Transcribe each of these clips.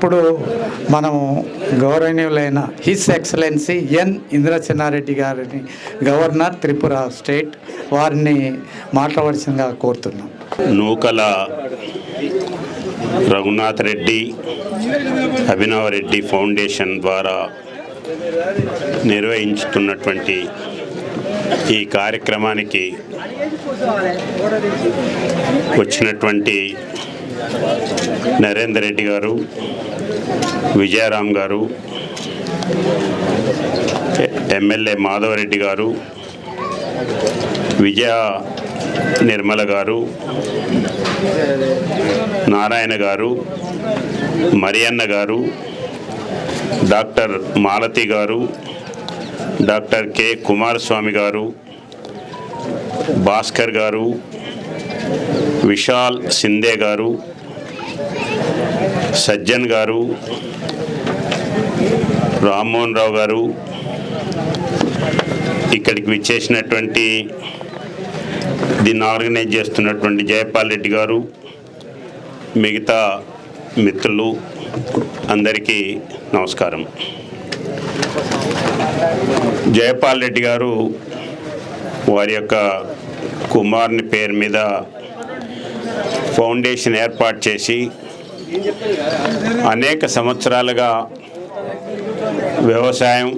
ఇప్పుడు మనము గౌరవనీయులైన హిస్ ఎక్సలెన్సీ ఎన్ ఇంద్రచన్నారెడ్డి గారిని గవర్నర్ త్రిపుర స్టేట్ వారిని మాట్లాడవలసిందిగా కోరుతున్నాం. నూకల రఘునాథ్ రెడ్డి అభినవ రెడ్డి ఫౌండేషన్ ద్వారా నిర్వహించుతున్నటువంటి ఈ కార్యక్రమానికి వచ్చినటువంటి నరేందర్ రెడ్డి గారు విజయరాం గారు ఎమ్మెల్యే మాధవరెడ్డి గారు విజయ నిర్మల గారు నారాయణ గారు మరియన్న గారు డాక్టర్ మాలతి గారు డాక్టర్ కె కుమారస్వామి గారు భాస్కర్ గారు విశాల్ సిందే గారు సజ్జన్ గారు రామ్మోహన్ రావు గారు ఇక్కడికి విచ్చేసినటువంటి దీన్ని ఆర్గనైజ్ చేస్తున్నటువంటి జయపాల్ రెడ్డి గారు మిగతా మిత్రులు అందరికీ నమస్కారం. జయపాల్ రెడ్డి గారు వారి యొక్క కుమారుని పేరు మీద ఫౌండేషన్ ఏర్పాటు చేసి అనేక సంవత్సరాలుగా వ్యవసాయం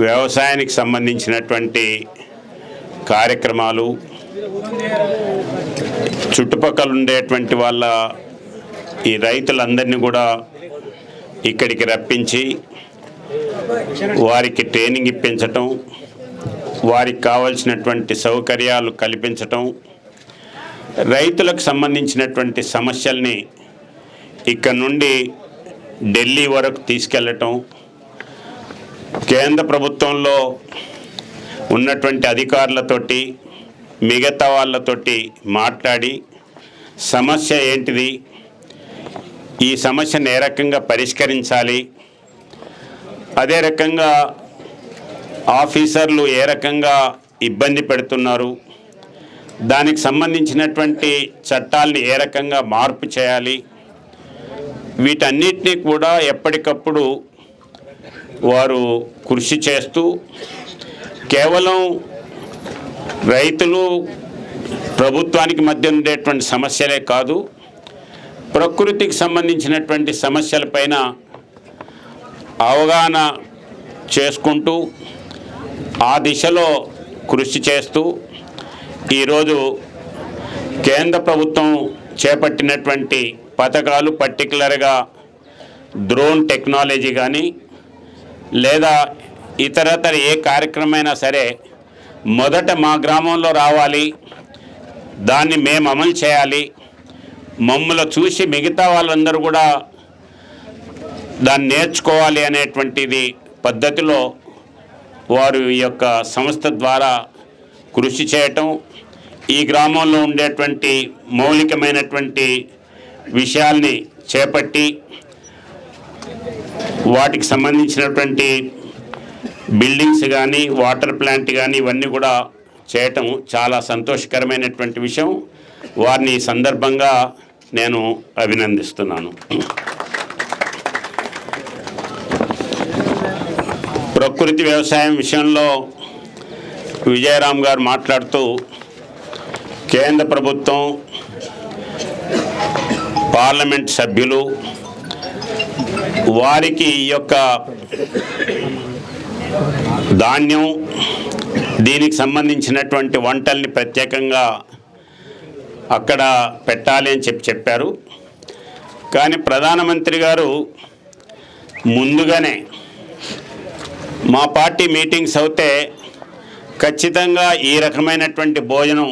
వ్యవసాయానికి సంబంధించినటువంటి కార్యక్రమాలు చుట్టుపక్కల ఉండేటువంటి వాళ్ళ ఈ రైతులందరినీ కూడా ఇక్కడికి రప్పించి వారికి ట్రైనింగ్ ఇప్పించటం వారికి కావలసినటువంటి సౌకర్యాలు కల్పించటం రైతులకు సంబంధించినటువంటి సమస్యల్ని ఇక్కడ నుండి ఢిల్లీ వరకు తీసుకెళ్ళటం కేంద్ర ప్రభుత్వంలో ఉన్నటువంటి అధికారులతోటి మిగతా వాళ్ళతోటి మాట్లాడి సమస్య ఏంటిది ఈ సమస్యను ఏ రకంగా పరిష్కరించాలి అదే రకంగా ఆఫీసర్లు ఏ రకంగా ఇబ్బంది పెడుతున్నారు దానికి సంబంధించినటువంటి చట్టాలని ఏ రకంగా మార్పు చేయాలి? వీటన్నిటినీ కూడా ఎప్పటికప్పుడు వారు కృషి చేస్తూ కేవలం రైతులు ప్రభుత్వానికి మధ్య ఉండేటువంటి సమస్యలే కాదు ప్రకృతికి సంబంధించినటువంటి సమస్యలపైన అవగాహన చేసుకుంటూ ఆ దిశలో కృషి చేస్తూ ఈరోజు కేంద్ర ప్రభుత్వం చేపట్టినటువంటి పథకాలు పర్టికులర్గా డ్రోన్ టెక్నాలజీ కానీ లేదా ఇతరతర ఏ కార్యక్రమైనా సరే మొదట మా గ్రామంలో రావాలి దాన్ని మేము అమలు చేయాలి మమ్మల్ని చూసి మిగతా వాళ్ళందరూ కూడా దాన్ని నేర్చుకోవాలి అనేటువంటిది పద్ధతిలో వారు ఈ యొక్క సంస్థ ద్వారా కృషి చేయటం ఈ గ్రామంలో ఉండేటువంటి మౌలికమైనటువంటి విషయాల్ని చేపట్టి వాటికి సంబంధించినటువంటి బిల్డింగ్స్ కానీ వాటర్ ప్లాంట్ కానీ ఇవన్నీ కూడా చేయటం చాలా సంతోషకరమైనటువంటి విషయం. వారిని సందర్భంగా నేను అభినందిస్తున్నాను. ప్రకృతి వ్యవసాయం విషయంలో విజయరామ్ గారు మాట్లాడుతూ కేంద్ర ప్రభుత్వం పార్లమెంట్ సభ్యులు వారికి ఈ యొక్క ధాన్యం దీనికి సంబంధించినటువంటి వంటల్ని ప్రత్యేకంగా అక్కడ పెట్టాలి అని చెప్పి చెప్పారు. కానీ ప్రధానమంత్రి గారు ముందుగానే మా పార్టీ మీటింగ్స్ అవుతే ఖచ్చితంగా ఈ రకమైనటువంటి భోజనం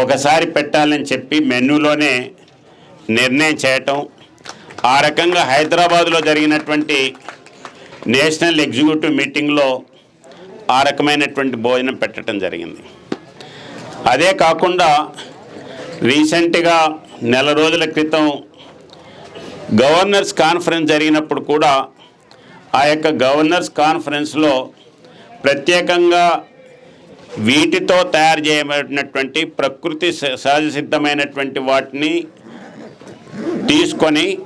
ఒకసారి పెట్టాలని చెప్పి మెనూలోనే నిర్ణయం చేయటం ఆ రకంగా హైదరాబాద్లో జరిగినటువంటి నేషనల్ ఎగ్జిక్యూటివ్ మీటింగ్లో ఆ రకమైనటువంటి భోజనం పెట్టడం జరిగింది. అదే కాకుండా రీసెంట్గా నెల రోజుల క్రితం గవర్నర్స్ కాన్ఫరెన్స్ జరిగినప్పుడు కూడా ఆ యొక్క గవర్నర్స్ కాన్ఫరెన్స్లో ప్రత్యేకంగా వీటితో తయారు చేయబడినటువంటి ప్రకృతి స- సహజ సిద్ధమైనటువంటి వాటిని తీసుకొని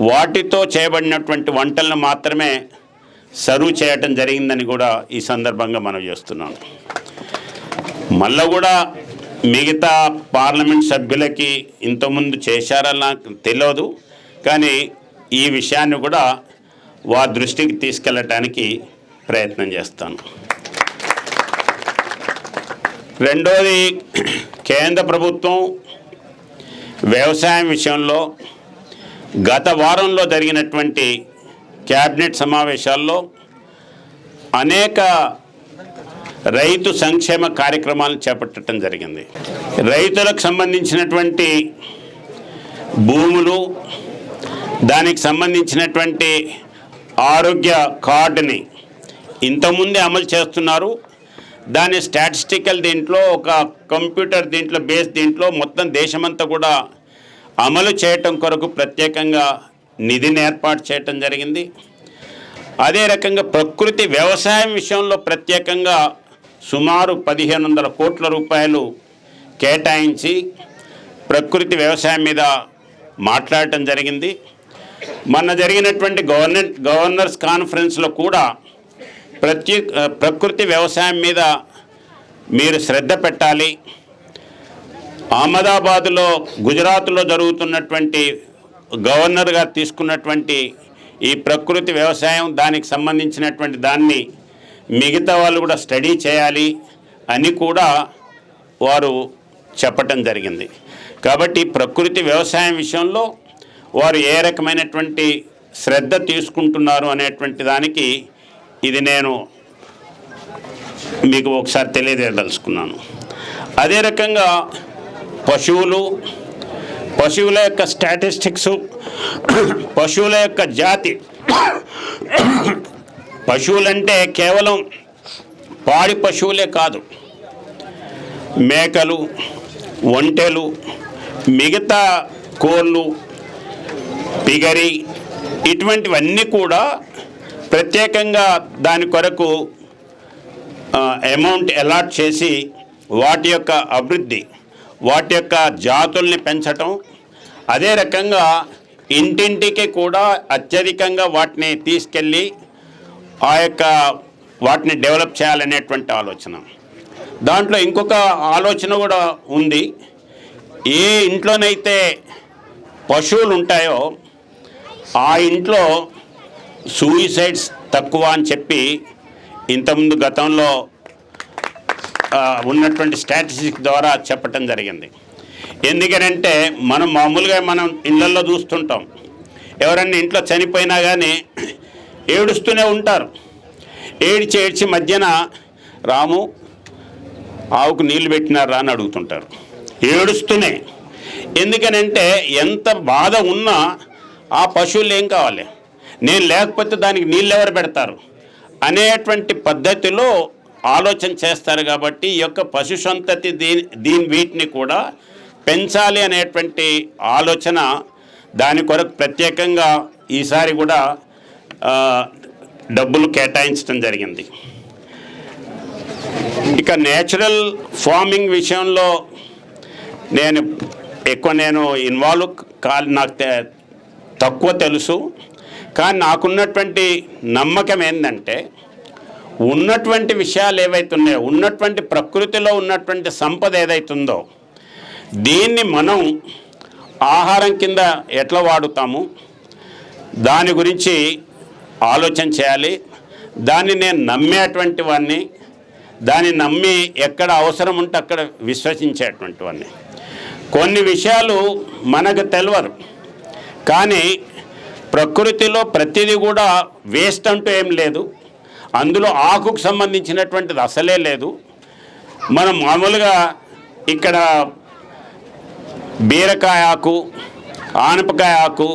వాటితో చేయబడినటువంటి వంటలను మాత్రమే సర్వ్ చేయటం జరిగిందని కూడా ఈ సందర్భంగా మనం చేస్తున్నాం. మళ్ళా కూడా మిగతా పార్లమెంట్ సభ్యులకి ఇంతకుముందు చేశారని నాకు తెలియదు కానీ ఈ విషయాన్ని కూడా వారి దృష్టికి తీసుకెళ్ళటానికి ప్రయత్నం చేస్తాను. రెండోది కేంద్ర ప్రభుత్వం వ్యవసాయం విషయంలో గత వారంలో జరిగినటువంటి క్యాబినెట్ సమావేశాల్లో అనేక రైతు సంక్షేమ కార్యక్రమాలను చేపట్టడం జరిగింది. రైతులకు సంబంధించినటువంటి భూములు దానికి సంబంధించినటువంటి ఆరోగ్య కార్డుని ఇంతకుముందే అమలు చేస్తున్నారు. దాని స్టాటిస్టికల్ దీంట్లో ఒక కంప్యూటర్ దీంట్లో బేస్ దీంట్లో మొత్తం దేశమంతా కూడా అమలు చేయటం కొరకు ప్రత్యేకంగా నిధిని ఏర్పాటు చేయటం జరిగింది. అదే రకంగా ప్రకృతి వ్యవసాయం విషయంలో ప్రత్యేకంగా సుమారు పదిహేను వందల కోట్ల రూపాయలు కేటాయించి ప్రకృతి వ్యవసాయం మీద మాట్లాడటం జరిగింది. మొన్న జరిగినటువంటి గవర్నమెంట్ గవర్నర్స్ కాన్ఫరెన్స్లో కూడా ప్రత్యే ప్రకృతి వ్యవసాయం మీద మీరు శ్రద్ధ పెట్టాలి. అహ్మదాబాదులో గుజరాత్లో జరుగుతున్నటువంటి గవర్నర్గా తీసుకున్నటువంటి ఈ ప్రకృతి వ్యవసాయం దానికి సంబంధించినటువంటి దాన్ని మిగతా వాళ్ళు కూడా స్టడీ చేయాలి అని కూడా వారు చెప్పటం జరిగింది. కాబట్టి ప్రకృతి వ్యవసాయం విషయంలో వారు ఏ రకమైనటువంటి శ్రద్ధ తీసుకుంటున్నారు అనేటువంటి దానికి ఇది నేను మీకు ఒకసారి తెలియజేయదలుచుకున్నాను. అదే రకంగా పశువులు పశువుల యొక్క స్టాటిస్టిక్స్ పశువుల యొక్క జాతి. పశువులంటే కేవలం పాడి పశువులే కాదు. మేకలు ఒంటెలు మిగతా కోళ్ళు పిగరి ఇటువంటివన్నీ కూడా ప్రత్యేకంగా దాని కొరకు అమౌంట్ అలాట్ చేసి వాటి యొక్క అభివృద్ధి వాటి యొక్క జాతుల్ని పెంచటం అదే రకంగా ఇంటింటికి కూడా అత్యధికంగా వాటిని తీసుకెళ్ళి ఆ యొక్క వాటిని డెవలప్ చేయాలనేటువంటి ఆలోచన. దాంట్లో ఇంకొక ఆలోచన కూడా ఉంది. ఏ ఇంట్లోనైతే పశువులు ఉంటాయో ఆ ఇంట్లో సూయిసైడ్స్ తక్కువ అని చెప్పి ఇంతకుముందు గతంలో ఉన్నటువంటి స్టాటిస్టిక్ ద్వారా చెప్పటం జరిగింది. ఎందుకనంటే మనం మామూలుగా మనం ఇళ్ళల్లో చూస్తుంటాం. ఎవరన్నా ఇంట్లో చనిపోయినా కానీ ఏడుస్తూనే ఉంటారు. ఏడ్చి ఏడ్చి మధ్యన రాము ఆవుకు నీళ్ళు పెట్టినారా అని అడుగుతుంటారు. ఏడుస్తూనే. ఎందుకనంటే ఎంత బాధ ఉన్నా ఆ పశువులు ఏం కావాలి? నేను లేకపోతే దానికి నీళ్ళు ఎవరు పెడతారు? అనేటువంటి పద్ధతిలో ఆలోచన చేస్తారు కాబట్టి ఈ యొక్క పశు సంతతి దీని దీని వీటిని కూడా పెంచాలి అనేటువంటి ఆలోచన దాని కొరకు ప్రత్యేకంగా ఈసారి కూడా డబ్బులు కేటాయించడం జరిగింది. ఇక నేచురల్ ఫార్మింగ్ విషయంలో నేను ఎక్కువ నేను ఇన్వాల్వ్ కాలి నాకు తక్కువ తెలుసు. కానీ నాకున్నటువంటి నమ్మకం ఏంటంటే ఉన్నటువంటి విషయాలు ఏవైతున్నాయో ఉన్నటువంటి ప్రకృతిలో ఉన్నటువంటి సంపద ఏదైతుందో దీన్ని మనం ఆహారం కింద ఎట్లా వాడుతాము? దాని గురించి ఆలోచన చేయాలి. దాన్ని నేను నమ్మేటువంటి వాడిని దాన్ని నమ్మి ఎక్కడ అవసరం ఉంటే అక్కడ విశ్వసించేటువంటి వాడిని. కొన్ని విషయాలు మనకు తెలియదు కానీ ప్రకృతిలో ప్రతిదీ కూడా వేస్ట్ అంటూ ఏం లేదు. అందులో ఆకుకు సంబంధించినటువంటిది అసలే లేదు. మనం మామూలుగా ఇక్కడ బీరకాయ ఆకు ఆనపకాయ ఆకు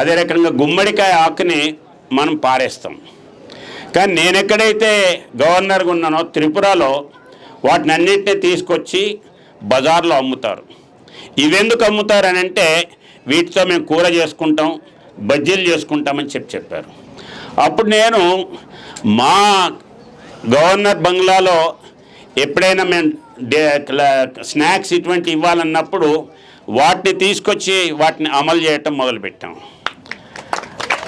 అదే రకంగా గుమ్మడికాయ ఆకుని మనం పారేస్తాం. కానీ నేను ఎక్కడైతే గవర్నర్గా ఉన్నానో త్రిపురలో వాటిని అన్నింటినీ తీసుకొచ్చి బజార్లో అమ్ముతారు. ఇవెందుకు అమ్ముతారు అని అంటే వీటితో మేము కూర చేసుకుంటాం బజ్జీలు చేసుకుంటామని చెప్పి చెప్పారు. అప్పుడు నేను మా గవర్నర్ బంగ్లాలో ఎప్పుడైనా మేము డే స్నాక్స్ ఇటువంటి ఇవ్వాలన్నప్పుడు వాటిని తీసుకొచ్చి వాటిని అమలు చేయటం మొదలుపెట్టాం.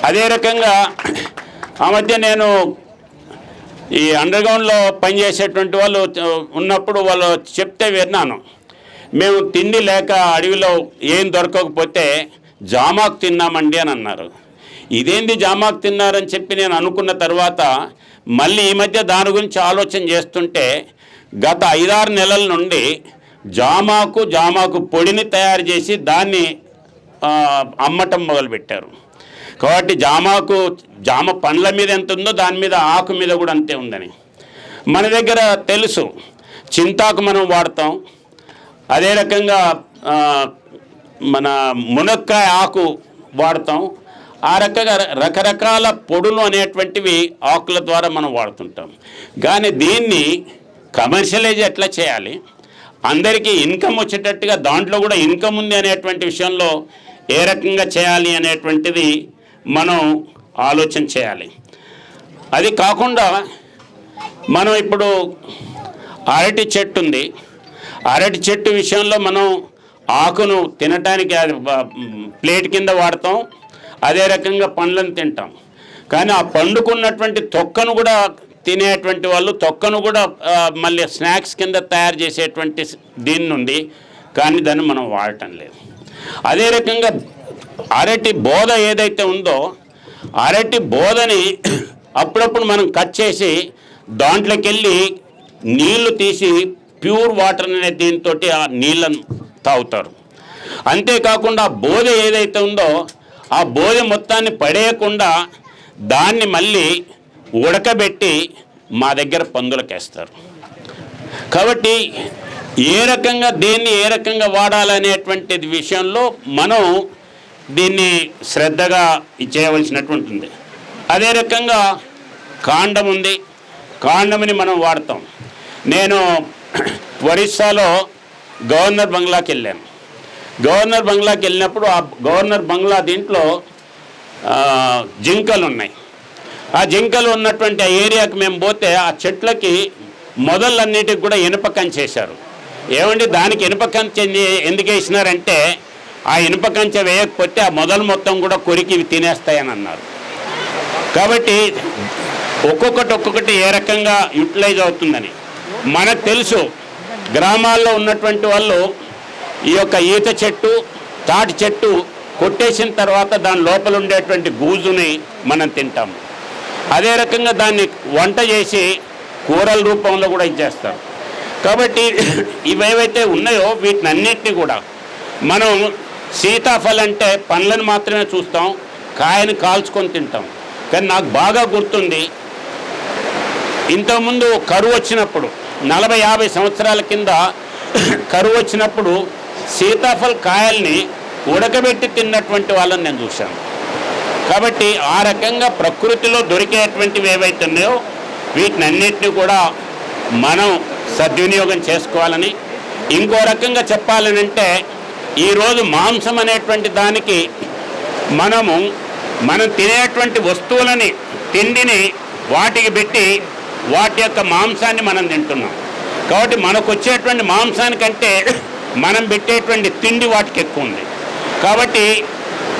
అదే రకంగా ఆ మధ్య నేను ఈ అండర్ గ్రౌండ్లో పనిచేసేటువంటి వాళ్ళు ఉన్నప్పుడు వాళ్ళు చెప్తే విన్నాను. మేము తిండి లేక అడవిలో ఏం దొరకకపోతే జామాకు తిన్నామండి అని అన్నారు. ఇదేంది జామాకు తిన్నారని చెప్పి నేను అనుకున్న తర్వాత మళ్ళీ ఈ మధ్య దాని గురించి ఆలోచన చేస్తుంటే గత ఐదారు నెలల నుండి జామాకు జామాకు పొడిని తయారు చేసి దాన్ని అమ్మటం మొదలుపెట్టారు. కాబట్టి జామాకు జామ పండ్ల మీద ఎంత ఉందో దాని మీద ఆకు మీద కూడా అంతే ఉందని. మన దగ్గర తెలుసు. చింతాకు మనం వాడతాం. అదే రకంగా మన మునక్కాయ ఆకు వాడతాం. ఆ రకంగా రకరకాల పొడులు అనేటువంటివి ఆకుల ద్వారా మనం వాడుతుంటాం. కానీ దీన్ని కమర్షియలైజ్ ఎట్లా చేయాలి? అందరికీ ఇన్కమ్ వచ్చేటట్టుగా దాంట్లో కూడా ఇన్కమ్ ఉంది అనేటువంటి విషయంలో ఏ రకంగా చేయాలి అనేటువంటిది మనం ఆలోచన చేయాలి. అది కాకుండా మనం ఇప్పుడు అరటి చెట్టు ఉంది. అరటి చెట్టు విషయంలో మనం ఆకును తినటానికి అది ప్లేట్ కింద వాడతాం. అదే రకంగా పండ్లను తింటాం. కానీ ఆ పండుకున్నటువంటి తొక్కను కూడా తినేటువంటి వాళ్ళు తొక్కను కూడా మళ్ళీ స్నాక్స్ కింద తయారు చేసేటువంటి దీని నుండి కానీ దాన్ని మనం వాడటం లేదు. అదే రకంగా అరటి బోధ ఏదైతే ఉందో అరటి బోధని అప్పుడప్పుడు మనం కట్ చేసి దాంట్లోకి వెళ్ళి నీళ్ళు తీసి ప్యూర్ వాటర్ అనే దీంతో ఆ నీళ్ళను తాగుతారు అంతేకాకుండా బోధ ఏదైతే ఉందో ఆ బోధ మొత్తాన్ని పడేయకుండా దాన్ని మళ్ళీ ఉడకబెట్టి మా దగ్గర పందులకేస్తారు. కాబట్టి ఏ రకంగా దేన్ని ఏ రకంగా వాడాలనేటువంటి విషయంలో మనం దీన్ని శ్రద్ధగా చేయవలసినటువంటి ఉంది. అదే రకంగా కాండం ఉంది కాండముని మనం వాడతాం. నేను ఒరిస్సాలో గవర్నర్ బంగ్లాకి వెళ్ళాను. గవర్నర్ బంగ్లాకి వెళ్ళినప్పుడు ఆ గవర్నర్ బంగ్లా దీంట్లో జింకలు ఉన్నాయి. ఆ జింకలు ఉన్నటువంటి ఆ ఏరియాకి మేము పోతే ఆ చెట్లకి మొదలన్నిటికి కూడా ఇనుప కంచె ఏమండి దానికి ఇనుప కంచె ఎందుకు వేసినారంటే ఆ ఇనుప కంచె వేయకపోతే ఆ మొదలు మొత్తం కూడా కొరికి తినేస్తాయని అన్నారు. కాబట్టి ఒక్కొక్కటి ఒక్కొక్కటి ఏ రకంగా యూటిలైజ్ అవుతుందని. మనకు తెలుసు గ్రామాల్లో ఉన్నటువంటి వాళ్ళు ఈ యొక్క ఈత చెట్టు తాటి చెట్టు కొట్టేసిన తర్వాత దాని లోపల ఉండేటువంటి గూజుని మనం తింటాం అదే రకంగా దాన్ని వంట చేసి కూరల రూపంలో కూడా ఇచ్చేస్తారు. కాబట్టి ఇవేవైతే ఉన్నాయో వీటిని అన్నిటినీ కూడా మనం సీతాఫలం అంటే పండ్లను మాత్రమే చూస్తాం కాయని కాల్చుకొని తింటాం. కానీ నాకు బాగా గుర్తుంది ఇంతకుముందు కరువు వచ్చినప్పుడు నలభై యాభై సంవత్సరాల కింద కరువు వచ్చినప్పుడు సీతాఫల కాయల్ని ఉడకబెట్టి తిన్నటువంటి వాళ్ళని నేను చూశాను. కాబట్టి ఆ రకంగా ప్రకృతిలో దొరికేటువంటివి ఏవైతే ఉన్నాయో వీటిని అన్నిటిని కూడా మనం సద్వినియోగం చేసుకోవాలని ఇంకో రకంగా చెప్పాలనంటే ఈరోజు మాంసం అనేటువంటి దానికి మనము మనం తినేటువంటి వస్తువులని తిండిని వాటికి పెట్టి వాటి యొక్క మాంసాన్ని మనం తింటున్నాం. కాబట్టి మనకు వచ్చేటువంటి మాంసానికంటే మనం పెట్టేటువంటి తిండి వాటికి ఎక్కువ ఉంది. కాబట్టి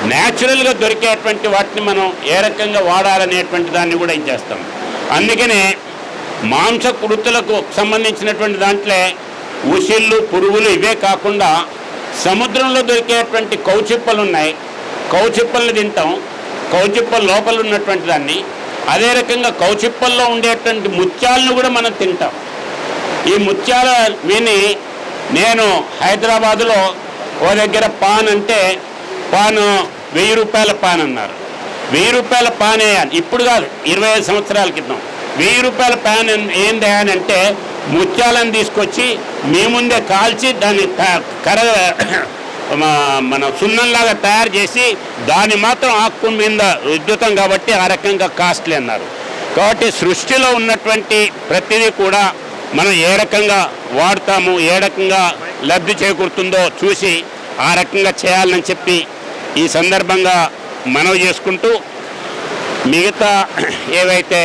న్యాచురల్గా దొరికేటువంటి వాటిని మనం ఏ రకంగా వాడాలనేటువంటి దాన్ని కూడా ఇచ్చేస్తాం అందుకనే మాంస కుడుతులకు సంబంధించినటువంటి దాంట్లో ఉసిళ్ళు పురుగులు ఇవే కాకుండా సముద్రంలో దొరికేటువంటి కౌచిప్పలు ఉన్నాయి కౌచిప్పల్ని తింటాం. కౌచిప్పల లోపల ఉన్నటువంటి దాన్ని అదే రకంగా కౌచిప్పల్లో ఉండేటువంటి ముత్యాలను కూడా మనం తింటాం. ఈ ముత్యాల విని నేను హైదరాబాదులో ఓ దగ్గర పాన్ అంటే పాను వెయ్యి రూపాయల పాన్ అన్నారు. వెయ్యి రూపాయల పాన్ వేయాలి. ఇప్పుడు కాదు ఇరవై ఐదు సంవత్సరాల క్రితం. వెయ్యి రూపాయల పాన్ ఏం- ఏంది అని అంటే ముత్యాలను తీసుకొచ్చి మీ ముందే కాల్చి దాన్ని కర మన సున్నంలాగా తయారు చేసి దాన్ని మాత్రం ఆకు మీద రుద్దుతాం కాబట్టి ఆ రకంగా కాస్ట్లీ అన్నారు. కాబట్టి సృష్టిలో ఉన్నటువంటి ప్రతిదీ కూడా మనం ఏ రకంగా వాడతాము ఏ రకంగా లబ్ధి చేకూరుతుందో చూసి ఆ రకంగా చేయాలని చెప్పి ఈ సందర్భంగా మనవి చేసుకుంటూ మిగతా ఏవైతే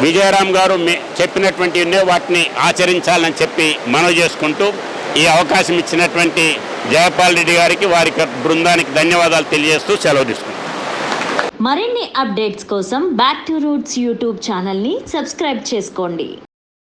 విజయరామ్ గారు మీ- చెప్పినటువంటి ఉన్నాయో వాటిని ఆచరించాలని చెప్పి మనవి చేసుకుంటూ ఈ అవకాశం ఇచ్చినటువంటి జయపాల్ రెడ్డి గారికి వారి బృందానికి ధన్యవాదాలు తెలియజేస్తూ సెలవు తీసుకుంటాం మరిన్ని అప్డేట్స్ కోసం బ్యాక్ టు రూట్స్ యూట్యూబ్ ఛానల్ని సబ్స్క్రైబ్ చేసుకోండి.